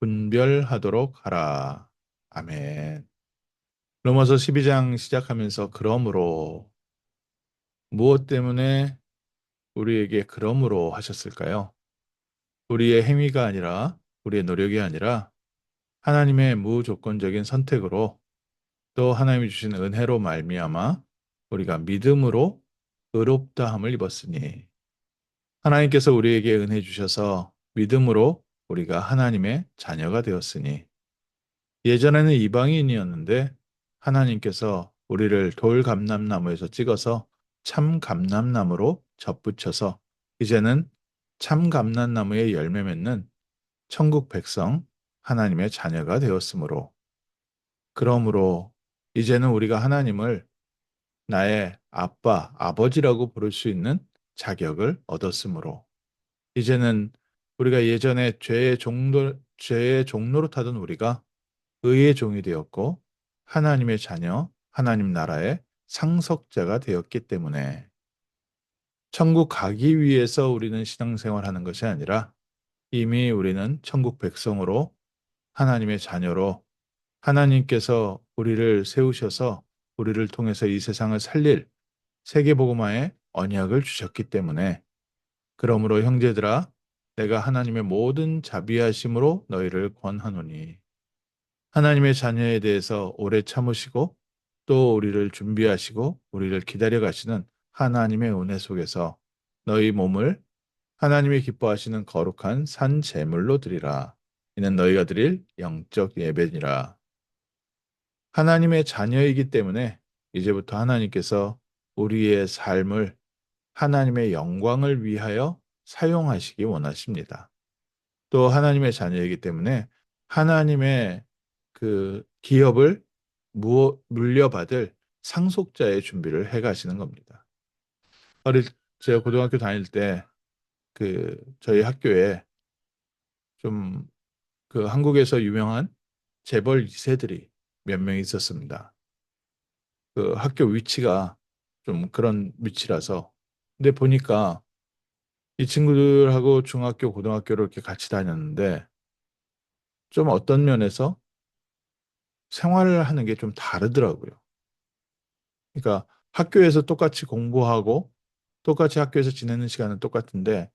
분별하도록 하라. 아멘. 로마서 12장 시작하면서 그러므로 무엇 때문에 우리에게 그러므로 하셨을까요? 우리의 행위가 아니라 우리의 노력이 아니라 하나님의 무조건적인 선택으로 또 하나님이 주신 은혜로 말미암아 우리가 믿음으로 의롭다함을 입었으니 하나님께서 우리에게 은혜 주셔서 믿음으로 우리가 하나님의 자녀가 되었으니. 예전에는 이방인이었는데 하나님께서 우리를 돌 감람나무에서 찍어서 참 감람나무로 접붙여서 이제는 참 감람나무의 열매 맺는 천국 백성 하나님의 자녀가 되었으므로. 그러므로 이제는 우리가 하나님을 나의 아빠, 아버지라고 부를 수 있는 자격을 얻었으므로. 이제는 우리가 예전에 죄의 종로, 죄의 종로로 타던 우리가 의의 종이 되었고 하나님의 자녀, 하나님 나라의 상속자가 되었기 때문에 천국 가기 위해서 우리는 신앙생활 하는 것이 아니라 이미 우리는 천국 백성으로 하나님의 자녀로 하나님께서 우리를 세우셔서 우리를 통해서 이 세상을 살릴 세계복음화의 언약을 주셨기 때문에 그러므로 형제들아 내가 하나님의 모든 자비하심으로 너희를 권하노니 하나님의 자녀에 대해서 오래 참으시고 또 우리를 준비하시고 우리를 기다려 가시는 하나님의 은혜 속에서 너희 몸을 하나님이 기뻐하시는 거룩한 산 제물로 드리라. 이는 너희가 드릴 영적 예배니라. 하나님의 자녀이기 때문에 이제부터 하나님께서 우리의 삶을 하나님의 영광을 위하여 사용하시기 원하십니다. 또 하나님의 자녀이기 때문에 하나님의 그 기업을 물려받을 상속자의 준비를 해 가시는 겁니다. 어릴 제가 고등학교 다닐 때 그 저희 학교에 좀 그 한국에서 유명한 재벌 2세들이 몇 명 있었습니다. 그 학교 위치가 좀 그런 위치라서 근데 보니까 이 친구들하고 중학교, 고등학교를 이렇게 같이 다녔는데 좀 어떤 면에서 생활을 하는 게 좀 다르더라고요. 그러니까 학교에서 똑같이 공부하고 똑같이 학교에서 지내는 시간은 똑같은데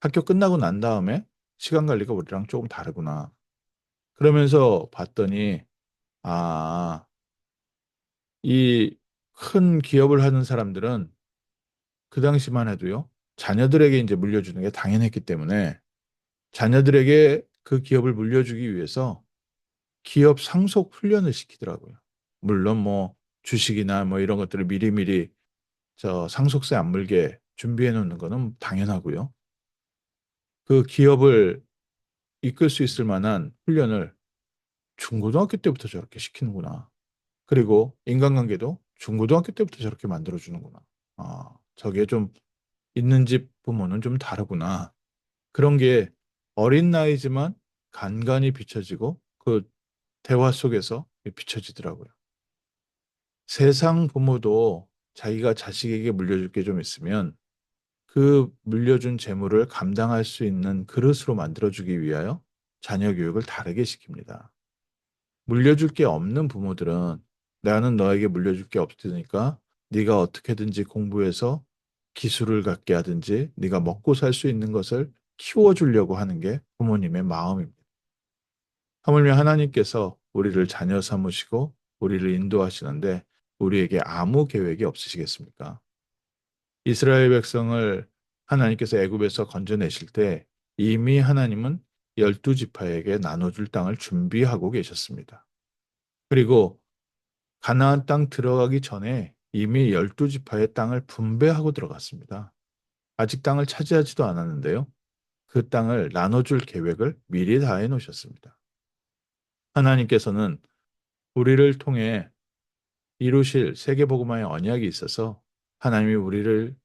학교 끝나고 난 다음에 시간 관리가 우리랑 조금 다르구나. 그러면서 봤더니 아, 이 큰 기업을 하는 사람들은 그 당시만 해도요. 자녀들에게 이제 물려주는 게 당연했기 때문에 자녀들에게 그 기업을 물려주기 위해서 기업 상속 훈련을 시키더라고요. 물론 뭐 주식이나 뭐 이런 것들을 미리미리 저 상속세 안 물게 준비해 놓는 거는 당연하고요. 그 기업을 이끌 수 있을 만한 훈련을 중고등학교 때부터 저렇게 시키는구나. 그리고 인간관계도 중고등학교 때부터 저렇게 만들어 주는구나. 아, 저게 좀 있는 집 부모는 좀 다르구나. 그런 게 어린 나이지만 간간히 비춰지고 그 대화 속에서 비춰지더라고요. 세상 부모도 자기가 자식에게 물려줄 게 좀 있으면 그 물려준 재물을 감당할 수 있는 그릇으로 만들어주기 위하여 자녀 교육을 다르게 시킵니다. 물려줄 게 없는 부모들은 나는 너에게 물려줄 게 없으니까 네가 어떻게든지 공부해서 기술을 갖게 하든지 네가 먹고 살 수 있는 것을 키워주려고 하는 게 부모님의 마음입니다. 하물며 하나님께서 우리를 자녀 삼으시고 우리를 인도하시는데 우리에게 아무 계획이 없으시겠습니까? 이스라엘 백성을 하나님께서 애굽에서 건져내실 때 이미 하나님은 열두 지파에게 나눠줄 땅을 준비하고 계셨습니다. 그리고 가나안 땅 들어가기 전에 이미 열두 지파의 땅을 분배하고 들어갔습니다. 아직 땅을 차지하지도 않았는데요. 그 땅을 나눠줄 계획을 미리 다 해놓으셨습니다. 하나님께서는 우리를 통해 이루실 세계복음화의 언약이 있어서 하나님이 우리를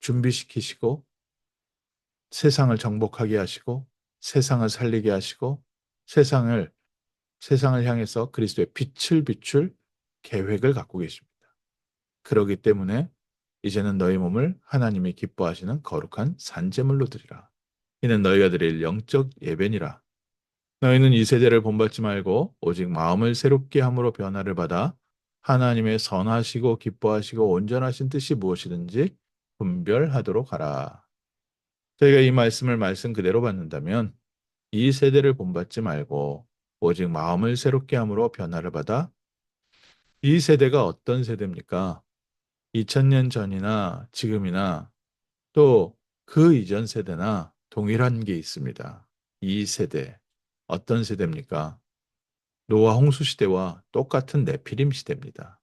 준비시키시고 세상을 정복하게 하시고 세상을 살리게 하시고 세상을 세상을 향해서 그리스도의 빛을 비출 계획을 갖고 계십니다. 그러기 때문에 이제는 너희 몸을 하나님이 기뻐하시는 거룩한 산제물로 드리라. 이는 너희가 드릴 영적 예배니라. 너희는 이 세대를 본받지 말고 오직 마음을 새롭게 함으로 변화를 받아 하나님의 선하시고 기뻐하시고 온전하신 뜻이 무엇이든지 분별하도록 하라. 저희가 이 말씀을 말씀 그대로 받는다면 이 세대를 본받지 말고 오직 마음을 새롭게 함으로 변화를 받아 이 세대가 어떤 세대입니까? 2000년 전이나 지금이나 또 그 이전 세대나 동일한 게 있습니다. 이 세대. 어떤 세대입니까? 노아 홍수 시대와 똑같은 네피림 시대입니다.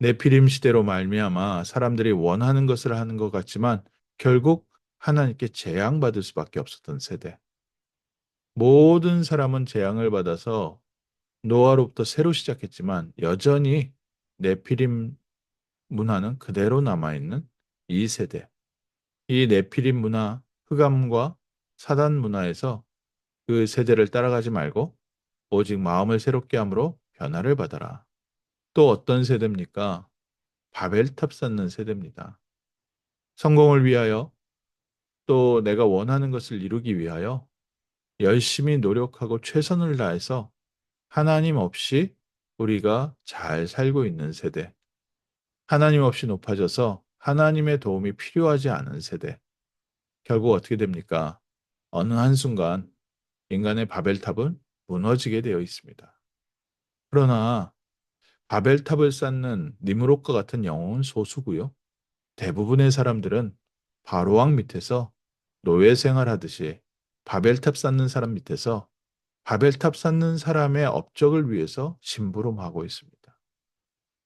네피림 시대로 말미암아 사람들이 원하는 것을 하는 것 같지만 결국 하나님께 재앙받을 수밖에 없었던 세대. 모든 사람은 재앙을 받아서 노아로부터 새로 시작했지만 여전히 네피림 문화는 그대로 남아있는 이 세대. 이 네피림 문화, 흑암과 사단 문화에서 그 세대를 따라가지 말고 오직 마음을 새롭게 함으로 변화를 받아라. 또 어떤 세대입니까? 바벨탑 쌓는 세대입니다. 성공을 위하여 또 내가 원하는 것을 이루기 위하여 열심히 노력하고 최선을 다해서 하나님 없이 우리가 잘 살고 있는 세대. 하나님 없이 높아져서 하나님의 도움이 필요하지 않은 세대. 결국 어떻게 됩니까? 어느 한순간 인간의 바벨탑은 무너지게 되어 있습니다. 그러나 바벨탑을 쌓는 니무롯과 같은 영웅은 소수고요. 대부분의 사람들은 바로왕 밑에서 노예 생활하듯이 바벨탑 쌓는 사람 밑에서 바벨탑 쌓는 사람의 업적을 위해서 심부름하고 있습니다.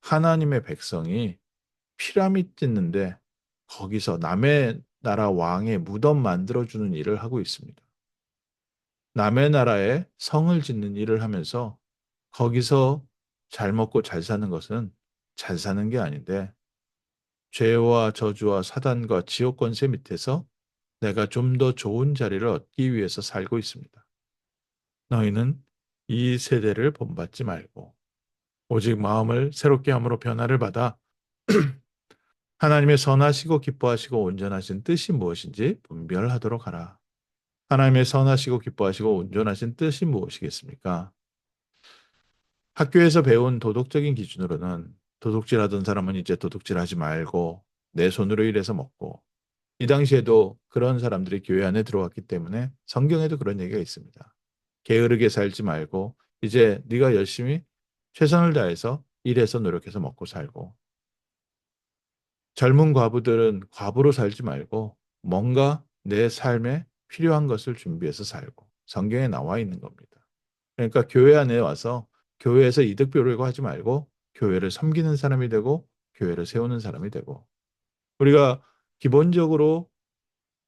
하나님의 백성이 피라미드 짓는데 거기서 남의 나라 왕의 무덤 만들어주는 일을 하고 있습니다. 남의 나라에 성을 짓는 일을 하면서 거기서 잘 먹고 잘 사는 것은 잘 사는 게 아닌데 죄와 저주와 사단과 지옥 권세 밑에서 내가 좀 더 좋은 자리를 얻기 위해서 살고 있습니다. 너희는 이 세대를 본받지 말고 오직 마음을 새롭게 함으로 변화를 받아 하나님의 선하시고 기뻐하시고 온전하신 뜻이 무엇인지 분별하도록 하라. 하나님의 선하시고 기뻐하시고 온전하신 뜻이 무엇이겠습니까? 학교에서 배운 도덕적인 기준으로는 도둑질하던 사람은 이제 도둑질하지 말고 내 손으로 일해서 먹고 이 당시에도 그런 사람들이 교회 안에 들어왔기 때문에 성경에도 그런 얘기가 있습니다. 게으르게 살지 말고 이제 네가 열심히 최선을 다해서 일해서 노력해서 먹고 살고. 젊은 과부들은 과부로 살지 말고 뭔가 내 삶에 필요한 것을 준비해서 살고. 성경에 나와 있는 겁니다. 그러니까 교회 안에 와서 교회에서 이득 보려고 하지 말고 교회를 섬기는 사람이 되고 교회를 세우는 사람이 되고. 우리가 기본적으로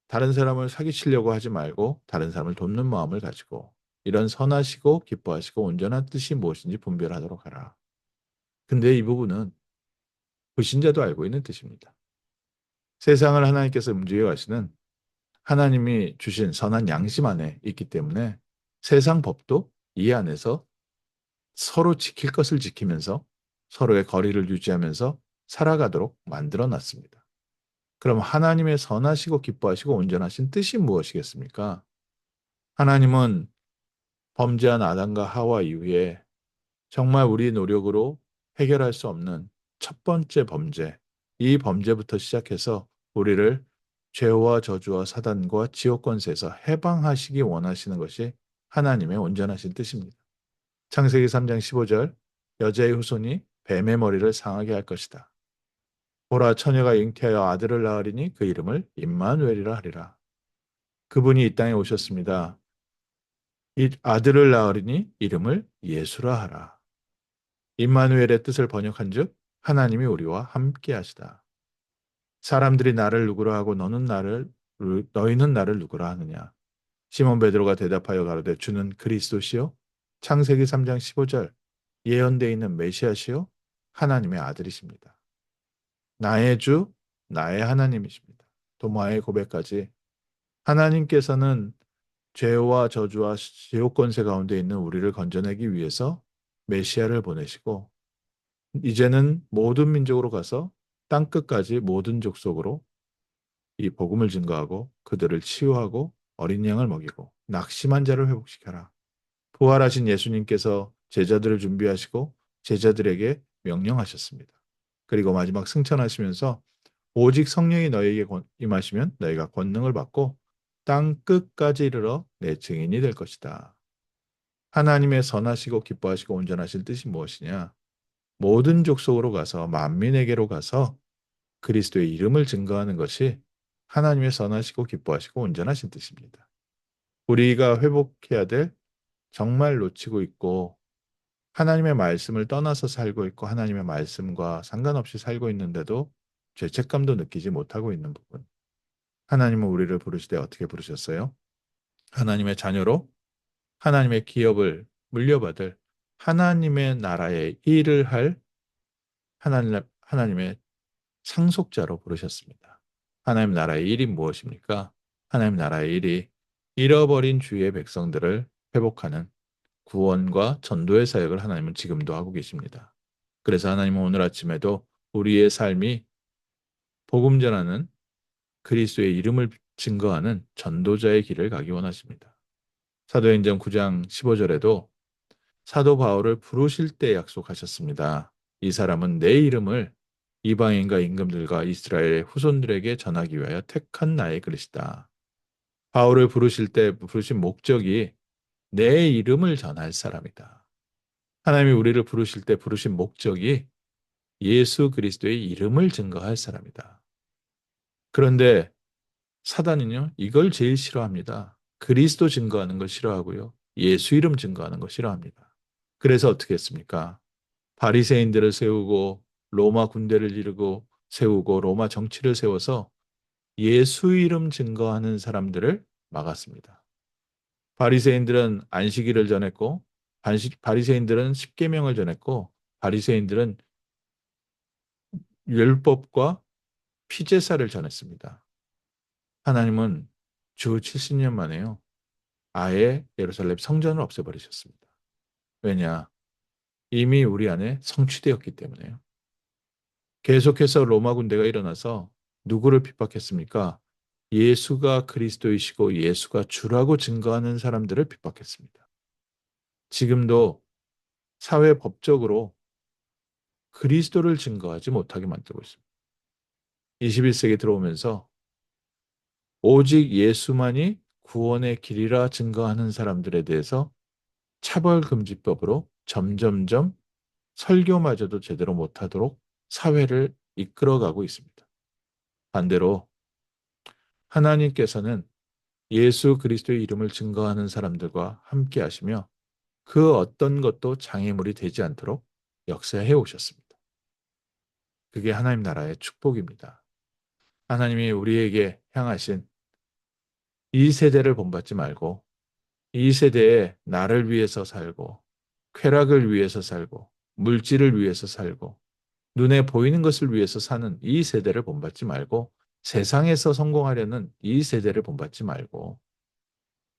다른 사람을 사기치려고 하지 말고 다른 사람을 돕는 마음을 가지고 이런 선하시고 기뻐하시고 온전한 뜻이 무엇인지 분별하도록 하라. 근데 이 부분은 불신자도 알고 있는 뜻입니다. 세상을 하나님께서 움직여 가시는 하나님이 주신 선한 양심 안에 있기 때문에 세상 법도 이 안에서 서로 지킬 것을 지키면서 서로의 거리를 유지하면서 살아가도록 만들어 놨습니다. 그럼 하나님의 선하시고 기뻐하시고 온전하신 뜻이 무엇이겠습니까? 하나님은 범죄한 아담과 하와 이후에 정말 우리 노력으로 해결할 수 없는 첫 번째 범죄, 이 범죄부터 시작해서 우리를 죄와 저주와 사단과 지옥 권세에서 해방하시기 원하시는 것이 하나님의 온전하신 뜻입니다. 창세기 3장 15절 여자의 후손이 뱀의 머리를 상하게 할 것이다. 보라 처녀가 잉태하여 아들을 낳으리니 그 이름을 임마누엘이라 하리라. 그분이 이 땅에 오셨습니다. 이 아들을 낳으리니 이름을 예수라 하라. 임마누엘의 뜻을 번역한즉 하나님이 우리와 함께 하시다. 사람들이 나를 누구라 하고 너는 나를 너희는 나를 누구라 하느냐? 시몬 베드로가 대답하여 가로되 주는 그리스도시요 창세기 3장 15절 예언되어 있는 메시아시요 하나님의 아들이십니다. 나의 주, 나의 하나님이십니다. 도마의 고백까지 하나님께서는 죄와 저주와 지옥 권세 가운데 있는 우리를 건져내기 위해서 메시아를 보내시고 이제는 모든 민족으로 가서 땅 끝까지 모든 족속으로 이 복음을 증거하고 그들을 치유하고 어린 양을 먹이고 낙심한 자를 회복시켜라. 부활하신 예수님께서 제자들을 준비하시고 제자들에게 명령하셨습니다. 그리고 마지막 승천하시면서 오직 성령이 너에게 임하시면 너희가 권능을 받고 땅 끝까지 이르러 내 증인이 될 것이다. 하나님의 선하시고 기뻐하시고 온전하실 뜻이 무엇이냐? 모든 족속으로 가서 만민에게로 가서 그리스도의 이름을 증거하는 것이 하나님의 선하시고 기뻐하시고 온전하신 뜻입니다. 우리가 회복해야 될 정말 놓치고 있고 하나님의 말씀을 떠나서 살고 있고 하나님의 말씀과 상관없이 살고 있는데도 죄책감도 느끼지 못하고 있는 부분. 하나님은 우리를 부르실 때 어떻게 부르셨어요? 하나님의 자녀로 하나님의 기업을 물려받을 하나님의 나라의 일을 할 하나님, 하나님의 상속자로 부르셨습니다. 하나님 나라의 일이 무엇입니까? 하나님 나라의 일이 잃어버린 주의 백성들을 회복하는 구원과 전도의 사역을 하나님은 지금도 하고 계십니다. 그래서 하나님은 오늘 아침에도 우리의 삶이 복음 전하는 그리스도의 이름을 증거하는 전도자의 길을 가기 원하십니다. 사도행전 9장 15절에도 사도 바울을 부르실 때 약속하셨습니다. 이 사람은 내 이름을 이방인과 임금들과 이스라엘의 후손들에게 전하기 위하여 택한 나의 그릇이다. 바울을 부르실 때 부르신 목적이 내 이름을 전할 사람이다. 하나님이 우리를 부르실 때 부르신 목적이 예수 그리스도의 이름을 증거할 사람이다. 그런데 사단은요, 이걸 제일 싫어합니다. 그리스도 증거하는 걸 싫어하고요. 예수 이름 증거하는 걸 싫어합니다. 그래서 어떻게 했습니까? 바리새인들을 세우고 로마 군대를 이루고 세우고 로마 정치를 세워서 예수 이름 증거하는 사람들을 막았습니다. 바리새인들은 안식일을 전했고 바리새인들은 십계명을 전했고 바리새인들은 율법과 피제사를 전했습니다. 하나님은 주 70년 만에요. 아예 예루살렘 성전을 없애버리셨습니다. 왜냐? 이미 우리 안에 성취되었기 때문에요. 계속해서 로마 군대가 일어나서 누구를 핍박했습니까? 예수가 그리스도이시고 예수가 주라고 증거하는 사람들을 핍박했습니다. 지금도 사회 법적으로 그리스도를 증거하지 못하게 만들고 있습니다. 21세기 들어오면서 오직 예수만이 구원의 길이라 증거하는 사람들에 대해서 차별금지법으로 점점점 설교마저도 제대로 못하도록 사회를 이끌어가고 있습니다. 반대로 하나님께서는 예수 그리스도의 이름을 증거하는 사람들과 함께 하시며 그 어떤 것도 장애물이 되지 않도록 역사해 오셨습니다. 그게 하나님 나라의 축복입니다. 하나님이 우리에게 향하신 이 세대를 본받지 말고 이 세대에 나를 위해서 살고 쾌락을 위해서 살고 물질을 위해서 살고 눈에 보이는 것을 위해서 사는 이 세대를 본받지 말고 세상에서 성공하려는 이 세대를 본받지 말고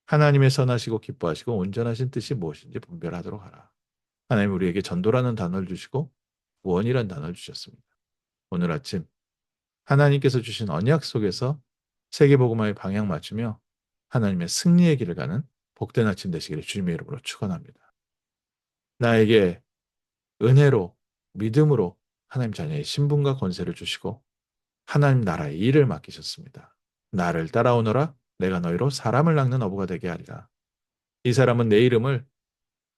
하나님의 선하시고 기뻐하시고 온전하신 뜻이 무엇인지 분별하도록 하라. 하나님 우리에게 전도라는 단어를 주시고 구원이라는 단어를 주셨습니다. 오늘 아침 하나님께서 주신 언약 속에서 세계복음화의 방향 맞추며 하나님의 승리의 길을 가는 복된 아침 되시기를 주님의 이름으로 축원합니다. 나에게 은혜로 믿음으로 하나님 자녀의 신분과 권세를 주시고 하나님 나라의 일을 맡기셨습니다. 나를 따라오너라 내가 너희로 사람을 낚는 어부가 되게 하리라. 이 사람은 내 이름을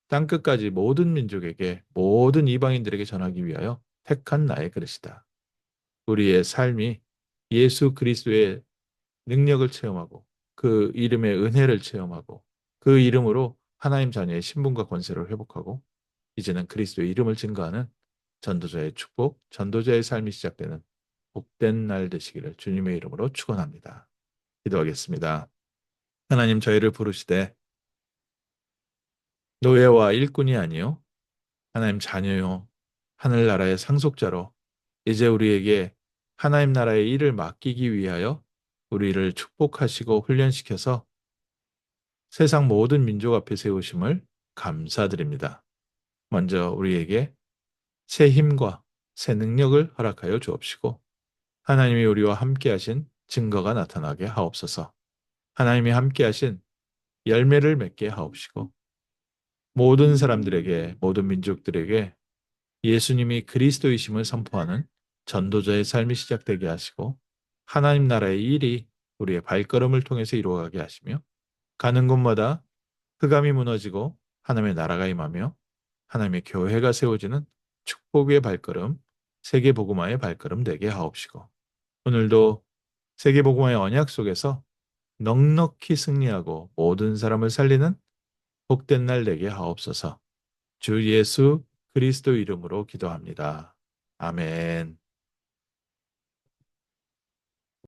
땅 끝까지 모든 민족에게 모든 이방인들에게 전하기 위하여 택한 나의 그릇이다. 우리의 삶이 예수 그리스도의 능력을 체험하고 그 이름의 은혜를 체험하고 그 이름으로 하나님 자녀의 신분과 권세를 회복하고 이제는 그리스도의 이름을 증거하는 전도자의 축복, 전도자의 삶이 시작되는 복된 날 되시기를 주님의 이름으로 축원합니다. 기도하겠습니다. 하나님 저희를 부르시되 노예와 일꾼이 아니요 하나님 자녀요 하늘나라의 상속자로 이제 우리에게 하나님 나라의 일을 맡기기 위하여 우리를 축복하시고 훈련시켜서 세상 모든 민족 앞에 세우심을 감사드립니다. 먼저 우리에게 새 힘과 새 능력을 허락하여 주옵시고 하나님이 우리와 함께 하신 증거가 나타나게 하옵소서. 하나님이 함께 하신 열매를 맺게 하옵시고 모든 사람들에게 모든 민족들에게 예수님이 그리스도이심을 선포하는 전도자의 삶이 시작되게 하시고 하나님 나라의 일이 우리의 발걸음을 통해서 이루어가게 하시며 가는 곳마다 흑암이 무너지고 하나님의 나라가 임하며 하나님의 교회가 세워지는 축복의 발걸음, 세계 복음화의 발걸음 되게 하옵시고 오늘도 세계 복음화의 언약 속에서 넉넉히 승리하고 모든 사람을 살리는 복된 날 되게 하옵소서 주 예수 그리스도 이름으로 기도합니다. 아멘.